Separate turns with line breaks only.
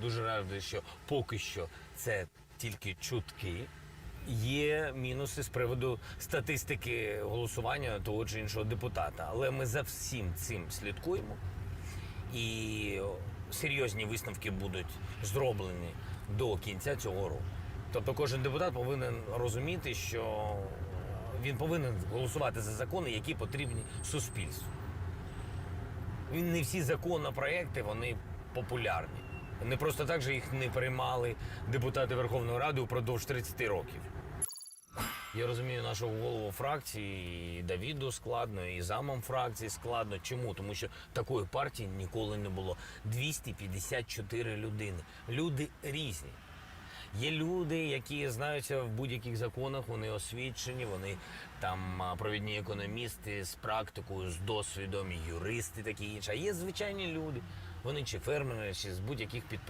дуже радий, що поки що це тільки чутки. Є мінуси з приводу статистики голосування того чи іншого депутата, але ми за всім цим слідкуємо і серйозні висновки будуть зроблені до кінця цього року. Тобто кожен депутат повинен розуміти, що він повинен голосувати за закони, які потрібні суспільству. Він не всі законопроекти вони популярні. Не просто так же їх не приймали депутати Верховної Ради упродовж 30 років. Я розумію нашого голову фракції, і Давіду складно, і замом фракції складно. Чому? Тому що такої партії ніколи не було. 254 людини. Люди різні. Є люди, які знаються в будь-яких законах, вони освічені, вони там провідні економісти з практикою, з досвідом, юристи такі інші. А є звичайні люди. Вони чи фермери, чи з будь-яких підприємств.